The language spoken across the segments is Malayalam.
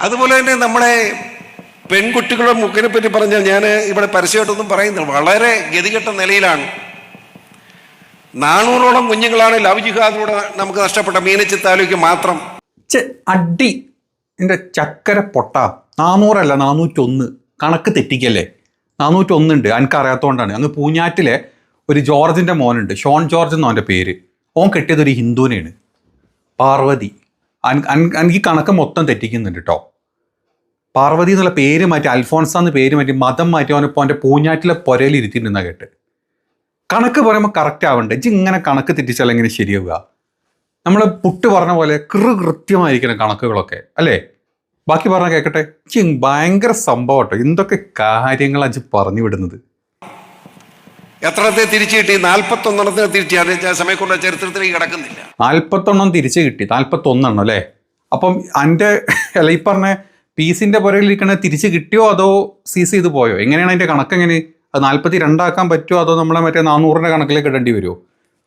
അതുപോലെ തന്നെ നമ്മളെ പെൺകുട്ടികളുടെ മുക്കിനെ പറ്റി പറഞ്ഞാൽ ഞാൻ ഇവിടെ പരസ്യമായിട്ടൊന്നും പറയുന്നില്ല. വളരെ ഗതികെട്ട നിലയിലാണ്. നാനൂറോളം കുഞ്ഞുങ്ങളാണ് ലവ് ജിഹാദിലൂടെ നമുക്ക് നഷ്ടപ്പെട്ട മീനച്ചി താലൂക്ക് മാത്രം. അടി. എന്റെ ചക്കര പൊട്ട. നാനൂറല്ല നാനൂറ്റൊന്ന്. കണക്ക് തെറ്റിക്കല്ലേ? നാനൂറ്റൊന്നുണ്ട് എനിക്കറിയാത്തതുകൊണ്ടാണ് അങ്ങ് പൂഞ്ഞാറ്റിലെ ഒരു ജോർജിന്റെ മോനുണ്ട്. ഷോൺ ജോർജ് എന്നോ അവന്റെ പേര്. ഓൻ കെട്ടിയത് ഒരു ഹിന്ദുവിനെയാണ്. പാർവതി. എനിക്ക് കണക്ക് മൊത്തം തെറ്റിക്കുന്നുണ്ട് കേട്ടോ പാർവതി എന്നുള്ള പേര് മാറ്റി അൽഫോൺസ എന്ന് പേര് മാറ്റി മതം മാറ്റി അവനിപ്പോൾ അവന്റെ പൂഞ്ഞാറ്റിലെ പുരയിൽ ഇരുത്തിയിട്ടുണ്ടെന്ന കേട്ട്. കണക്ക് പറയുമ്പോൾ കറക്റ്റ് ആവണ്ടേ? ഇജ്ജ് ഇങ്ങനെ കണക്ക് തെറ്റിച്ചാൽ എങ്ങനെ ശരിയാവുക? നമ്മൾ പുട്ട് പറഞ്ഞ പോലെ കൃ കൃത്യമായിരിക്കണം കണക്കുകളൊക്കെ അല്ലേ? ബാക്കി പറഞ്ഞ കേൾക്കട്ടെ ചി ഭയങ്കര സംഭവം കേട്ടോ. എന്തൊക്കെ കാര്യങ്ങളാണ് അജ് പറഞ്ഞു വിടുന്നത്? എത്രത്തെ തിരിച്ചു കിട്ടി? നാൽപ്പത്തൊന്നെണ്ണത്തിന് തിരിച്ചു ഞാൻ സമയം കൊണ്ട് ചരിത്രത്തിലേക്ക് കിടക്കുന്നില്ല. നാൽപ്പത്തൊണ്ണം തിരിച്ചു കിട്ടി. നാൽപ്പത്തൊന്നെണ്ണം അല്ലേ? അപ്പം എന്റെ അല്ല ഈ പറഞ്ഞ പീസിന്റെ പുറകിലിരിക്കണ തിരിച്ച് കിട്ടിയോ അതോ സീസ് ചെയ്ത് പോയോ? എങ്ങനെയാണ് അതിന്റെ കണക്ക് എങ്ങനെ? അത് നാൽപ്പത്തി രണ്ടാക്കാൻ പറ്റുമോ അതോ നമ്മളെ മറ്റേ നാനൂറിന്റെ കണക്കിലേക്ക് ഇടേണ്ടി വരുമോ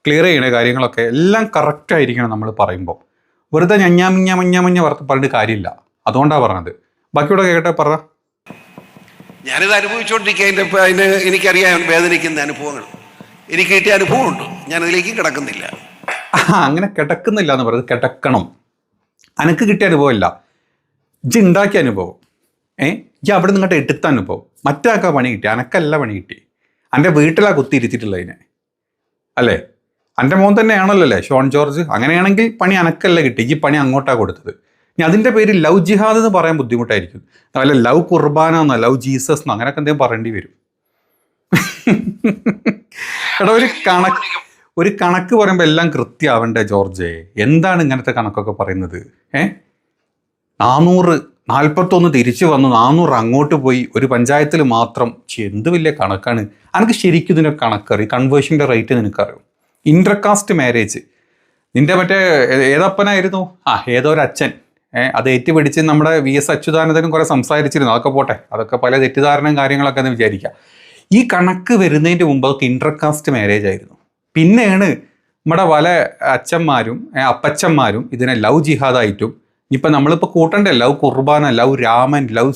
ക്ലിയർ ചെയ്യണേ കാര്യങ്ങളൊക്കെ. എല്ലാം കറക്റ്റ് ആയിരിക്കണം നമ്മൾ പറയുമ്പോൾ വെറുതെ ഞഞ്ഞാ മിഞ്ഞ മഞ്ഞ മഞ്ഞ വർത്ത് പറഞ്ഞിട്ട് കാര്യമില്ല. അതുകൊണ്ടാണ് പറഞ്ഞത്. ബാക്കിയോടെ കേട്ടെ പറ. ഞാനിത് അനുഭവിച്ചുകൊണ്ടിരിക്കുക അതിന്റെ അതിന് എനിക്കറിയാം വേദനിക്കുന്ന അനുഭവങ്ങൾ. എനിക്ക് കിട്ടിയ അനുഭവമുണ്ട്. ഞാനതിലേക്ക് കിടക്കുന്നില്ല. അങ്ങനെ കിടക്കുന്നില്ല എന്ന് പറയുന്നത് കിടക്കണം. അനക്ക് കിട്ടിയ അനുഭവമില്ല. ഇജ്ജ് ഉണ്ടാക്കിയ അനുഭവം. ഏ? ഇജ്ജ് അവിടെ നിങ്ങട്ട് എടുത്ത അനുഭവം. മറ്റാക്കാ പണി കിട്ടി അനക്കല്ല പണി കിട്ടി എന്റെ വീട്ടിലാ കുത്തിയിരുത്തിയിട്ടുള്ളത് അതിനെ അല്ലേ? എന്റെ മോൻ തന്നെയാണല്ലോ അല്ലേ? ഷോൺ ജോർജ്. അങ്ങനെയാണെങ്കിൽ പണി അനക്കല്ല കിട്ടി ഈ പണി അങ്ങോട്ടാണ് കൊടുത്തത്. ഇനി അതിന്റെ പേര് ലവ് ജിഹാദ് എന്ന് പറയാൻ ബുദ്ധിമുട്ടായിരിക്കും. അല്ല ലവ് കുർബാന എന്നോ ലവ് ജീസസ് എന്നോ അങ്ങനെയൊക്കെ എന്തെങ്കിലും പറയേണ്ടി വരും. എടാ ഒരു കണക്ക് ഒരു കണക്ക് പറയുമ്പോൾ എല്ലാം കൃത്യമാവണ്ടേ ജോർജേ? എന്താണ് ഇങ്ങനത്തെ കണക്കൊക്കെ പറയുന്നത്? ഏ? നാനൂറ് നാൽപ്പത്തൊന്ന് തിരിച്ചു വന്നു നാനൂറ് അങ്ങോട്ട് പോയി. ഒരു പഞ്ചായത്തിൽ മാത്രം. എന്ത് വലിയ കണക്കാണ്? എനിക്ക് ശരിക്കും ഇതിന്റെ കണക്കറി കൺവേർഷന്റെ റേറ്റ് നിനക്കറിയും? ഇന്റർകാസ്റ്റ് മാരേജ് നിന്റെ മറ്റേ ഏതപ്പനായിരുന്നു? ആ ഏതോ ഒരു അച്ഛൻ. അത് ഏറ്റുപിടിച്ച് നമ്മുടെ വി എസ് അച്യുതാനന്ദനും കുറേ സംസാരിച്ചിരുന്നു. അതൊക്കെ പോട്ടെ. അതൊക്കെ പല തെറ്റിദ്ധാരണയും കാര്യങ്ങളൊക്കെ എന്ന് വിചാരിക്കുക ഈ കണക്ക് വരുന്നതിന്റെ മുമ്പ് അതൊക്കെ ഇന്റർകാസ്റ്റ് മാരേജ് ആയിരുന്നു. പിന്നെയാണ് നമ്മുടെ പല അച്ഛന്മാരും അപ്പച്ചന്മാരും ഇതിനെ ലവ് ജിഹാദായിട്ടും ഇപ്പം നമ്മളിപ്പോൾ കൂട്ടണ്ടേ? ലവ് കുർബാന love Raman love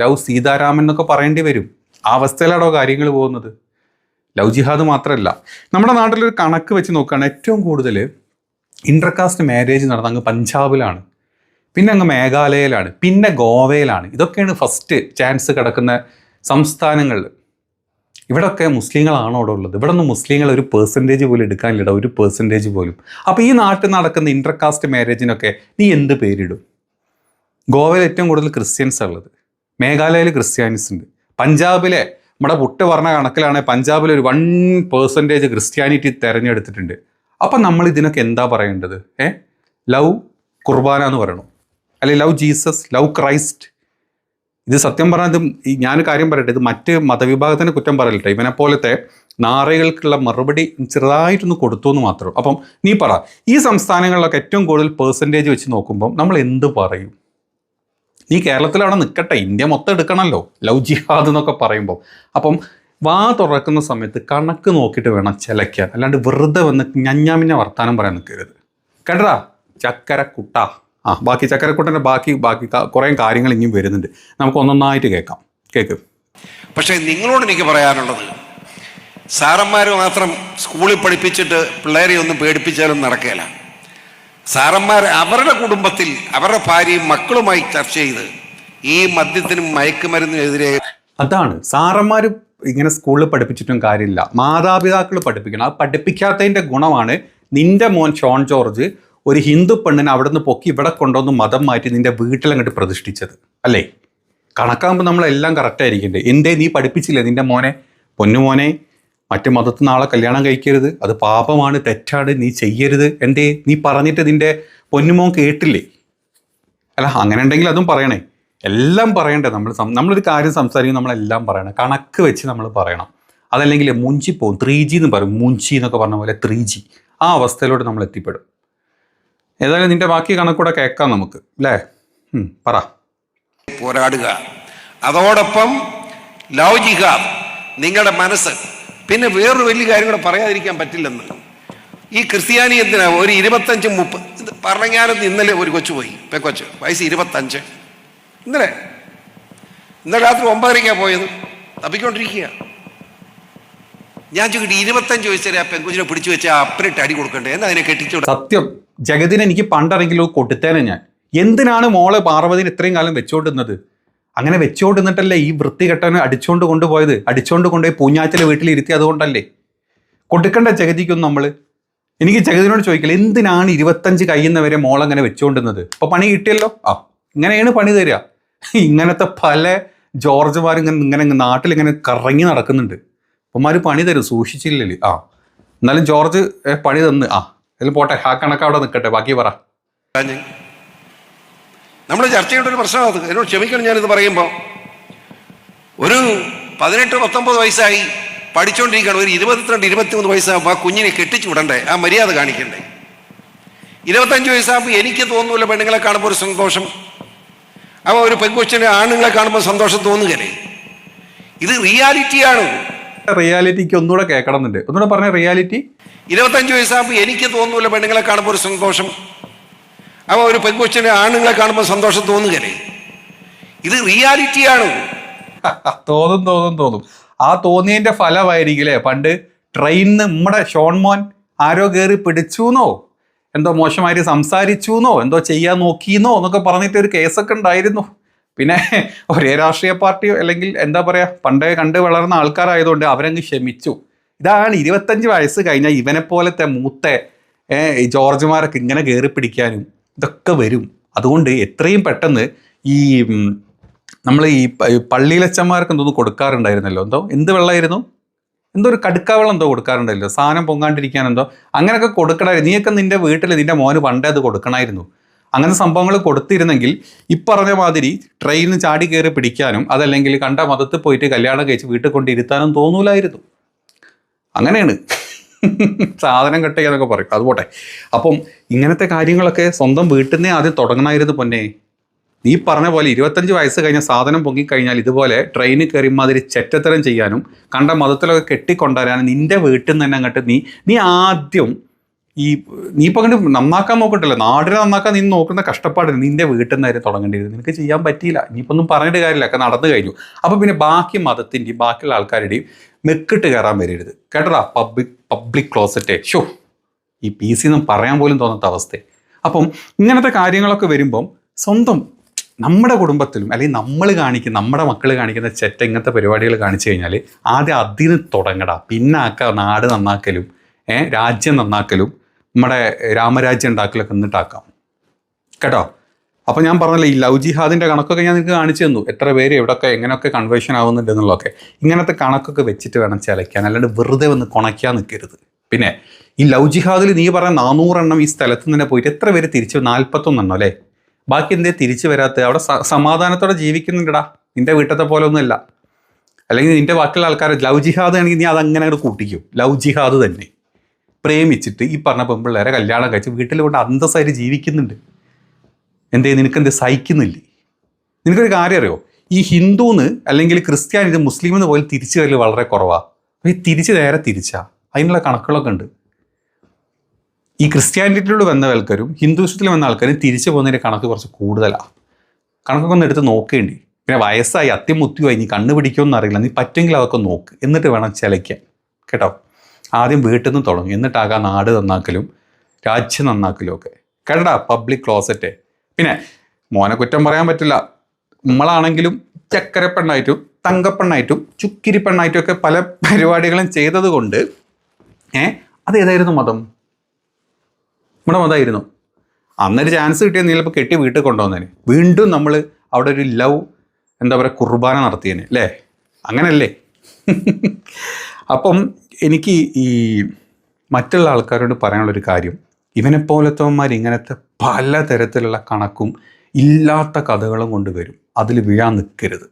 love Sitaraman എന്നൊക്കെ പറയേണ്ടി വരും. ആ അവസ്ഥയിലാണോ കാര്യങ്ങൾ പോകുന്നത്? ലവ് ജിഹാദ് മാത്രമല്ല നമ്മുടെ നാട്ടിലൊരു കണക്ക് വെച്ച് നോക്കുകയാണ് ഏറ്റവും കൂടുതൽ ഇന്റർകാസ്റ്റ് മാരേജ് നടന്നത് അങ്ങ് പഞ്ചാബിലാണ്. പിന്നെ അങ്ങ് മേഘാലയയിലാണ്. പിന്നെ ഗോവയിലാണ്. ഇതൊക്കെയാണ് ഫസ്റ്റ് ചാൻസ് കിടക്കുന്ന സംസ്ഥാനങ്ങളിൽ ഇവിടൊക്കെ മുസ്ലിങ്ങളാണോ അവിടെ ഉള്ളത്? ഇവിടെ നിന്ന് മുസ്ലിങ്ങൾ ഒരു പേഴ്സന്റേജ് പോലും എടുക്കാനില്ല ഒരു പേഴ്സന്റേജ് പോലും. അപ്പോൾ ഈ നാട്ടിൽ നടക്കുന്ന ഇന്റർകാസ്റ്റ് മാരേജിനൊക്കെ നീ എന്ത് പേരിടും? ഗോവയിൽ ഏറ്റവും കൂടുതൽ ക്രിസ്ത്യൻസ് ഉള്ളത്. മേഘാലയയിൽ ക്രിസ്ത്യാനിസ് ഉണ്ട്. പഞ്ചാബിലെ നമ്മുടെ പുട്ട് പറഞ്ഞ കണക്കിലാണെങ്കിൽ പഞ്ചാബിൽ ഒരു വൺ പേഴ്സന്റേജ് ക്രിസ്ത്യാനിറ്റി തിരഞ്ഞെടുത്തിട്ടുണ്ട്. അപ്പം നമ്മൾ ഇതിനൊക്കെ എന്താ പറയേണ്ടത്? ഏ? ലവ് കുർബാന എന്ന് പറയണം? അല്ലെങ്കിൽ ലവ് ജീസസ് ലവ് ക്രൈസ്റ്റ് ഇത് സത്യം പറഞ്ഞത് ഞാൻ കാര്യം പറയട്ടെ ഇത് മറ്റ് മതവിഭാഗത്തിന് കുറ്റം പറയട്ടെ ഇവനെ പോലത്തെ നാറകൾക്കുള്ള മറുപടി ചെറുതായിട്ടൊന്ന് കൊടുത്തു എന്ന് മാത്രം അപ്പം നീ പറ ഈ സംസ്ഥാനങ്ങളിലൊക്കെ ഏറ്റവും കൂടുതൽ പേഴ്സന്റേജ് വെച്ച് നോക്കുമ്പം നമ്മൾ എന്ത് പറയും? നീ കേരളത്തിലവിടെ നിൽക്കട്ടെ ഇന്ത്യ മൊത്തം എടുക്കണമല്ലോ ലവ് ജിഹാദ് എന്നൊക്കെ പറയുമ്പോൾ അപ്പം വാ തുറക്കുന്ന സമയത്ത് കണക്ക് നോക്കിയിട്ട് വേണം ചിലയ്ക്കാൻ. അല്ലാണ്ട് വെറുതെ വന്ന് ഞഞ്ഞാമിഞ്ഞ വർത്താനം പറയാൻ നിൽക്കരുത് ചക്കര ചക്കരക്കുട്ട. ആ ബാക്കി ചക്കരക്കുട്ടന്റെ ബാക്കി ബാക്കി കുറേ കാര്യങ്ങൾ ഇനിയും വരുന്നുണ്ട്. നമുക്ക് ഒന്നൊന്നായിട്ട് കേൾക്കാം. കേൾക്ക്. പക്ഷേ നിങ്ങളോട് എനിക്ക് പറയാനുള്ളത് സാറന്മാർ മാത്രം സ്കൂളിൽ പഠിപ്പിച്ചിട്ട് പിള്ളേരെ ഒന്നും പേടിപ്പിച്ചാലും നടക്കില്ല സാറന്മാർ അവരുടെ കുടുംബത്തിൽ അവരുടെ ഭാര്യയും മക്കളുമായി ചർച്ച ചെയ്ത് ഈ മദ്യത്തിനും മയക്കുമരുന്നിനെതിരെ അതാണ്. സാറന്മാർ ഇങ്ങനെ സ്കൂളിൽ പഠിപ്പിച്ചിട്ടും കാര്യമില്ല. മാതാപിതാക്കൾ പഠിപ്പിക്കണം. അത് പഠിപ്പിക്കാത്തതിന്റെ ഗുണമാണ് നിന്റെ മോൻ ഷോൺ ജോർജ് ഒരു ഹിന്ദു പെണ്ണിനെ അവിടെ നിന്ന് പൊക്കി ഇവിടെ കൊണ്ടുവന്ന് മതം മാറ്റി നിന്റെ വീട്ടിലങ്ങോട്ട് പ്രതിഷ്ഠിച്ചത് അല്ലേ? കണക്കാകുമ്പോൾ നമ്മളെല്ലാം കറക്റ്റായിരിക്കണ്ടേ എന്തേ നീ പഠിപ്പിച്ചില്ലേ നിന്റെ മോനെ? പൊന്നുമോനെ മറ്റു മതത്തിൽ നാളെ കല്യാണം കഴിക്കരുത്. അത് പാപമാണ് തെറ്റാണ് നീ ചെയ്യരുത്. എന്തേ? നീ പറഞ്ഞിട്ട് നിന്റെ പൊന്നുമോൻ കേട്ടില്ലേ? അല്ല അങ്ങനെ ഉണ്ടെങ്കിൽ അതും പറയണേ. എല്ലാം പറയണ്ടേ നമ്മൾ? നമ്മളൊരു കാര്യം സംസാരിക്കും നമ്മളെല്ലാം പറയണം. കണക്ക് വെച്ച് നമ്മൾ പറയണം. അതല്ലെങ്കിൽ മുഞ്ചി പോകും ത്രീ ജി എന്ന് പറയും. മുഞ്ചി എന്നൊക്കെ പറഞ്ഞ പോലെ ത്രീ ജി. ആ അവസ്ഥയിലോട്ട് നമ്മൾ എത്തിപ്പെടും. ഏതായാലും നിന്റെ ബാക്കി കണക്കൂടെ കേൾക്കാം നമുക്ക് അല്ലേ? പറ. പോരാടുക. അതോടൊപ്പം ലവ് നിങ്ങളുടെ മനസ്സ്. പിന്നെ വേറൊരു വലിയ കാര്യം കൂടെ പറയാതിരിക്കാൻ പറ്റില്ലെന്ന്. ഈ ക്രിസ്ത്യാനി എന്തിനാ ഒരു ഇരുപത്തഞ്ച് മുപ്പത് ഇത് പറഞ്ഞാലും ഇന്നലെ ഒരു കൊച്ചു പോയി. പെക്കൊച്ച് വയസ്സ് ഇരുപത്തഞ്ച്. ഇന്നലെ ഇന്നലെ രാത്രി ഒമ്പതരയ്ക്കാണ് പോയത്. തപ്പിക്കൊണ്ടിരിക്കുക. ഞാൻ ചോദിക്കട്ടെ ഇരുപത്തഞ്ച് വയസ്സിലെ ആ പെൺകുച്ചിനെ പിടിച്ചു വെച്ചാൽ ആ അപ്പനിട്ട് അടി കൊടുക്കണ്ടേ? എന്നാ അതിനെ കെട്ടിച്ചു സത്യം. ജഗതിനെ എനിക്ക് പണ്ടറിയെങ്കിലും കൊടുത്തേനെ ഞാൻ. എന്തിനാണ് മോളെ പാർവതിന് ഇത്രയും കാലം വെച്ചോണ്ടുന്നത് അങ്ങനെ വെച്ചോണ്ടിരുന്നിട്ടല്ലേ ഈ വൃത്തികെട്ടനെ അടിച്ചോണ്ട് കൊണ്ടുപോയത്? അടിച്ചോണ്ട് കൊണ്ടുപോയി പൂഞ്ഞാച്ചിലെ വീട്ടിലിരുത്തി അതുകൊണ്ടല്ലേ? കൊടുക്കണ്ട ജഗതിക്കൊന്നും നമ്മൾ എനിക്ക് ജഗതിനോട് ചോദിക്കില്ല എന്തിനാണ് ഇരുപത്തഞ്ച് കഴിയുന്നവരെ മോളങ്ങനെ വെച്ചോണ്ടിരുന്നത് അപ്പൊ പണി കിട്ടിയല്ലോ? ആ ഇങ്ങനെയാണ് പണി തരിക. ഇങ്ങനത്തെ പല ജോർജുമാർ ഇങ്ങനെ ഇങ്ങനെ നാട്ടിൽ ഇങ്ങനെ കറങ്ങി നടക്കുന്നുണ്ട്. അപ്പന്മാർ പണി തരും സൂക്ഷിച്ചില്ലല്ലേ? ആ എന്നാലും ജോർജ് പണി തന്ന്. ആ ഇതിൽ പോട്ടെ ആ കണക്ക് അവിടെ നിൽക്കട്ടെ ബാക്കി പറ. നമ്മൾ ചർച്ച ചെയ്യേണ്ട ഒരു പ്രശ്നമാണ് എന്നോട് ക്ഷമിക്കണം ഞാനിത് പറയുമ്പോൾ ഒരു പതിനെട്ട് പത്തൊമ്പത് വയസ്സായി പഠിച്ചുകൊണ്ടിരിക്കുകയാണ് ഒരു ഇരുപത്തിരണ്ട് ഇരുപത്തിമൂന്ന് വയസ്സാകുമ്പോൾ ആ കുഞ്ഞിനെ കെട്ടിച്ചു വിടണ്ടേ? ആ മര്യാദ കാണിക്കണ്ടേ? ഇരുപത്തഞ്ച് വയസ്സാകുമ്പോൾ എനിക്ക് തോന്നൂല പെണ്ണുങ്ങളെ കാണുമ്പോൾ ഒരു സന്തോഷം. അപ്പോൾ ഒരു പെൺകൊച്ചിനെ ആണുങ്ങളെ കാണുമ്പോൾ സന്തോഷം തോന്നുകയല്ലേ? ഇത് റിയാലിറ്റിയാണ്. റിയാലിറ്റിക്ക് ഒന്നുകൂടെ കേൾക്കണമെന്നുണ്ട്. ഒന്നുകൂടെ പറഞ്ഞ റിയാലിറ്റി. ഇരുപത്തഞ്ച് വയസ്സാകുമ്പോൾ എനിക്ക് തോന്നൂല പെണ്ണുങ്ങളെ കാണുമ്പോൾ ഒരു സന്തോഷം. അപ്പോൾ ഒരു പെൺകൊച്ചിനെ ആണുങ്ങളെ കാണുമ്പോൾ സന്തോഷം തോന്നുകയല്ലേ? ഇത് റിയാലിറ്റിയാണ്. തോന്നും തോന്നും തോന്നും. ആ തോന്നിയതിന്റെ ഫലമായിരിക്കില്ലേ പണ്ട് ട്രെയിനിന്ന് നമ്മുടെ ഷോൺമോൻ ആരോ കയറി പിടിച്ചുന്നോ? എന്തോ മോശമായിട്ട് സംസാരിച്ചുന്നോ? എന്തോ ചെയ്യാൻ നോക്കിയെന്നോ എന്നൊക്കെ പറഞ്ഞിട്ട് ഒരു കേസൊക്കെ ഉണ്ടായിരുന്നു. പിന്നെ ഒരേ രാഷ്ട്രീയ പാർട്ടി അല്ലെങ്കിൽ എന്താ പറയുക പണ്ടേ കണ്ട് വളർന്ന ആൾക്കാരായതുകൊണ്ട് അവരങ്ങ് ക്ഷമിച്ചു ഇതാണ് ഇരുപത്തഞ്ച് വയസ്സ് കഴിഞ്ഞാൽ ഇവനെ പോലത്തെ മൂത്ത ജോർജ്മാരൊക്കെ ഇങ്ങനെ കയറി പിടിക്കാനും ഇതൊക്കെ വരും. അതുകൊണ്ട് എത്രയും പെട്ടെന്ന് ഈ നമ്മൾ ഈ പള്ളിയിലച്ചന്മാർക്ക് എന്തോന്ന് കൊടുക്കാറുണ്ടായിരുന്നല്ലോ. എന്തോ എന്ത് വെള്ളമായിരുന്നു എന്തോ ഒരു കടുക്കാവെള്ളം എന്തോ കൊടുക്കാറുണ്ടല്ലോ സാധനം പൊങ്ങാണ്ടിരിക്കാൻ എന്തോ അങ്ങനെയൊക്കെ കൊടുക്കണമായിരുന്നു നീയൊക്കെ നിന്റെ വീട്ടിൽ നിന്റെ മോന് പണ്ടേ അത് കൊടുക്കണമായിരുന്നു അങ്ങനെ സംഭവങ്ങൾ കൊടുത്തിരുന്നെങ്കിൽ ഇപ്പറഞ്ഞ മാതിരി ട്രെയിനിൽ ചാടി കയറി പിടിക്കാനും അതല്ലെങ്കിൽ കണ്ട മതത്തിൽ പോയിട്ട് കല്യാണം കഴിച്ച് വീട്ടിൽ കൊണ്ടിരുത്താനും തോന്നൂലായിരുന്നു. അങ്ങനെയാണ്. സാധനം കട്ട് ചെയ്യാന്നൊക്കെ പറയും. അത് പോട്ടെ. അപ്പം ഇങ്ങനത്തെ കാര്യങ്ങളൊക്കെ സ്വന്തം വീട്ടിൽ നിന്നേ ആദ്യം തുടങ്ങണമായിരുന്നു പൊന്നെ. നീ പറഞ്ഞ പോലെ ഇരുപത്തഞ്ച് വയസ്സ് കഴിഞ്ഞ സാധനം പൊങ്ങിക്കഴിഞ്ഞാൽ ഇതുപോലെ ട്രെയിനിൽ കയറി മാതിരി ചെറ്റത്തരം ചെയ്യാനും കണ്ട മതത്തിലൊക്കെ കെട്ടിക്കൊണ്ടുവരാനും നിന്റെ വീട്ടിൽ നിന്ന് തന്നെ അങ്ങോട്ട് നീ നീ ആദ്യം ഈ നീ ഇപ്പം അങ്ങനെ നന്നാക്കാൻ നോക്കണ്ടല്ലോ നാടിനെ നന്നാക്കാൻ നീ നോക്കുന്ന കഷ്ടപ്പാട് നിന്റെ വീട്ടിൽ നിന്ന് തുടങ്ങേണ്ടി വരും നിനക്ക് ചെയ്യാൻ പറ്റിയില്ല. ഇനിയിപ്പോൾ ഒന്നും പറഞ്ഞിട്ട് കാര്യമില്ല. ഒക്കെ നടന്നു കഴിഞ്ഞു. അപ്പോൾ പിന്നെ ബാക്കി മതത്തിന്റെയും ബാക്കിയുള്ള ആൾക്കാരുടെയും മെക്കിട്ട് കയറാൻ വരരുത്. കേട്ടടാ? പബ്ലിക് പബ്ലിക് ക്ലോസറ്റേ. ഷോ ഈ പി സി എന്നും പറയാൻ പോലും തോന്നാത്ത അവസ്ഥ അപ്പം ഇങ്ങനത്തെ കാര്യങ്ങളൊക്കെ വരുമ്പം സ്വന്തം നമ്മുടെ കുടുംബത്തിലും അല്ലെങ്കിൽ നമ്മൾ കാണിക്കുന്ന നമ്മുടെ മക്കൾ കാണിക്കുന്ന ചെറ്റ ഇങ്ങനത്തെ പരിപാടികൾ കാണിച്ചു കഴിഞ്ഞാൽ ആദ്യം അതിന് തുടങ്ങടാ. പിന്നെ ആക്ക നാട് നന്നാക്കലും രാജ്യം നന്നാക്കലും നമ്മുടെ രാമരാജ്യം ഉണ്ടാക്കലൊക്കെ എന്നിട്ടാക്കാം കേട്ടോ? അപ്പോൾ ഞാൻ പറഞ്ഞല്ലോ ഈ ലവ് ജിഹാദിന്റെ കണക്കൊക്കെ ഞാൻ നിങ്ങൾക്ക് കാണിച്ചു തന്നു. എത്ര പേര് എവിടെയൊക്കെ എങ്ങനെയൊക്കെ കൺവേഷൻ ആവുന്നുണ്ട് എന്നുള്ളതൊക്കെ. ഇങ്ങനത്തെ കണക്കൊക്കെ വെച്ചിട്ട് വേണം ചിലയ്ക്കാൻ. അല്ലാണ്ട് വെറുതെ വന്ന് കുണയ്ക്കാൻ നിൽക്കരുത് പിന്നെ ഈ ലവ് ജിഹാദിൽ നീ പറഞ്ഞ നാനൂറെണ്ണം ഈ സ്ഥലത്ത് തന്നെ പോയിട്ട് എത്ര പേര് തിരിച്ചു? നാൽപ്പത്തൊന്നെണ്ണം അല്ലേ? ബാക്കി എന്തേ തിരിച്ചു വരാത്ത? അവിടെ സമാധാനത്തോടെ ജീവിക്കുന്നുണ്ടടാ. നിന്റെ വീട്ടത്തെ പോലെ ഒന്നുമല്ല. അല്ലെങ്കിൽ നിന്റെ ബാക്കിയുള്ള ആൾക്കാർ ലവ് ജിഹാദ് ആണെങ്കിൽ നീ അതങ്ങനെ കൂട്ടിക്കും. ലവ് ജിഹാദ് തന്നെ. പ്രേമിച്ചിട്ട് ഈ പറഞ്ഞ പെൺപിള്ളേരെ കല്യാണം കഴിച്ച് വീട്ടിൽ കൊണ്ട് അന്തസ്സായിട്ട് ജീവിക്കുന്നുണ്ട്. എന്തേ നിനക്കെന്ത് സഹിക്കുന്നില്ലേ? നിനക്കൊരു കാര്യം അറിയോ? ഈ ഹിന്ദുന്ന് അല്ലെങ്കിൽ ക്രിസ്ത്യാനിത് മുസ്ലിം എന്ന് പോലെ തിരിച്ചു വരൽ വളരെ കുറവാണ് ഈ തിരിച്ച് നേരെ തിരിച്ചാ. അതിനുള്ള കണക്കുകളൊക്കെ ഉണ്ട്. ഈ ക്രിസ്ത്യാനിറ്റിയിലൂടെ വന്ന ആൾക്കാരും ഹിന്ദുവിഷത്തിൽ വന്ന ആൾക്കാരും തിരിച്ചു പോകുന്നതിന്റെ കണക്ക് കുറച്ച് കൂടുതലാണ് കണക്കൊക്കെ ഒന്ന് എടുത്ത് നോക്കേണ്ടി. പിന്നെ വയസ്സായി അത്യമുത്തിയായി നീ കണ്ണു പിടിക്കുമെന്ന് അറിയില്ല. നീ പറ്റുമെങ്കിൽ അതൊക്കെ നോക്ക്. എന്നിട്ട് വേണം ചിലയ്ക്കാൻ. കേട്ടോ? ആദ്യം വീട്ടിൽ നിന്ന് തുടങ്ങും. എന്നിട്ടാകാം നാട് നന്നാക്കലും രാജ്യം നന്നാക്കലും ഒക്കെ. കേട്ടടാ പബ്ലിക് ക്ലോസറ്റ് പിന്നെ മോനെ കുറ്റം പറയാൻ പറ്റില്ല. നമ്മളാണെങ്കിലും ചക്കരപ്പെണ്ണായിട്ടും തങ്കപ്പെണ്ണായിട്ടും ചുക്കിരി പെണ്ണായിട്ടും ഒക്കെ പല പരിപാടികളും ചെയ്തത് കൊണ്ട് ഏ അത് ഏതായിരുന്നു മതം? നമ്മുടെ മതമായിരുന്നു. അന്നൊരു ചാൻസ് കിട്ടിയ നീ ചിലപ്പോൾ കെട്ടി വീട്ടിൽ കൊണ്ടുവന്നേനെ. വീണ്ടും നമ്മൾ അവിടെ ഒരു ലവ് എന്താ പറയുക കുർബാന നടത്തിയേനെ അല്ലേ? അങ്ങനല്ലേ? അപ്പം എനിക്ക് ഈ മറ്റുള്ള ആൾക്കാരോട് പറയാനുള്ളൊരു കാര്യം ഇവനെപ്പോലത്തവന്മാർ ഇങ്ങനത്തെ പല തരത്തിലുള്ള കണക്കും ഇല്ലാത്ത കഥകളും കൊണ്ടുവരും. അതിൽ വീഴാൻ നിൽക്കരുത്.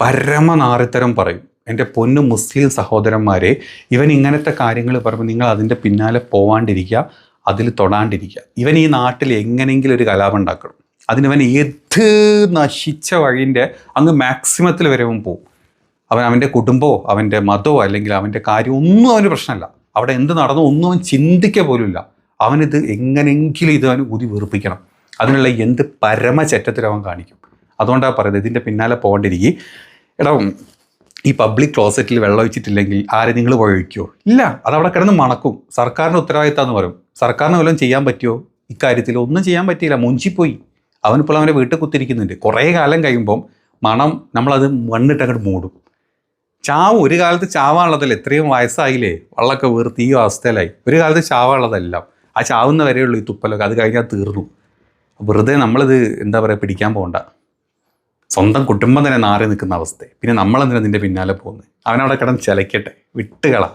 പരമനാറിത്തരം പറയും. എന്റെ പൊന്നു മുസ്ലിം സഹോദരന്മാരെ ഇവൻ ഇങ്ങനത്തെ കാര്യങ്ങൾ പറയുമ്പോൾ നിങ്ങൾ അതിന്റെ പിന്നാലെ പോവാണ്ടിരിക്കുക അതിൽ തൊടാണ്ടിരിക്കുക. ഇവൻ ഈ നാട്ടിൽ എങ്ങനെയെങ്കിലും ഒരു കലാപം ഉണ്ടാക്കണം. അതിനവൻ ഏത് നശിച്ച വഴിന്റെ അങ്ങ് മാക്സിമത്തിൽ വരവും പോവും അവൻ അവന്റെ കുടുംബമോ അവന്റെ മതമോ അല്ലെങ്കിൽ അവന്റെ കാര്യം ഒന്നും അവന് പ്രശ്നമല്ല. അവിടെ എന്ത് നടന്നോ ഒന്നും അവൻ ചിന്തിക്കുക പോലുമില്ല അവനിത് എങ്ങനെയെങ്കിലും ഇത് അവന് ഊതി വീർപ്പിക്കണം അതിനുള്ള എന്ത് പരമചറ്റത്തിൽ അവൻ കാണിക്കും. അതുകൊണ്ടാണ് പറയുന്നത് ഇതിന്റെ പിന്നാലെ പോകേണ്ടിരിക്കും എടാ ഈ പബ്ലിക് ക്ലോസറ്റിൽ വെള്ളം ഒഴിച്ചിട്ടില്ലെങ്കിൽ ആരെ നിങ്ങൾ പോയി ഒഴിക്കുമോ ഇല്ല അതവിടെ കിടന്ന് മണക്കും. സർക്കാരിന്റെ ഉത്തരവാദിത്തമെന്ന് പറയും. സർക്കാരിന് വല്ലതും ചെയ്യാൻ പറ്റുമോ ഇക്കാര്യത്തിൽ ഒന്നും ചെയ്യാൻ പറ്റിയില്ല. മുഞ്ചിപ്പോയി അവനിപ്പോൾ അവന്റെ വീട്ടിൽ കുത്തിരിക്കുന്നുണ്ട്. കുറേ കാലം കഴിയുമ്പം മണം നമ്മളത് മണ്ണിട്ട് അങ്ങോട്ട് മൂടും. ചാവും ഒരു കാലത്ത് ചാവാനുള്ളതല്ല എത്രയും വയസ്സായില്ലേ വള്ളമൊക്കെ വീർത്ത് ഈ അവസ്ഥയിലായി ഒരു കാലത്ത് ചാവാനുള്ളതെല്ലാം. ആ ചാവുന്ന വരെയുള്ളൂ ഈ തുപ്പലൊക്കെ അത് കഴിഞ്ഞാൽ തീർന്നു. വെറുതെ നമ്മളിത് എന്താ പറയുക പിടിക്കാൻ പോകണ്ട സ്വന്തം കുടുംബം തന്നെ നാറി നിൽക്കുന്ന അവസ്ഥ പിന്നെ നമ്മളെന്തിനാ നിന്റെ പിന്നാലെ പോകുന്നത് അവനവിടെ കിടന്ന് ചിലയ്ക്കട്ടെ വിട്ടുകളാ.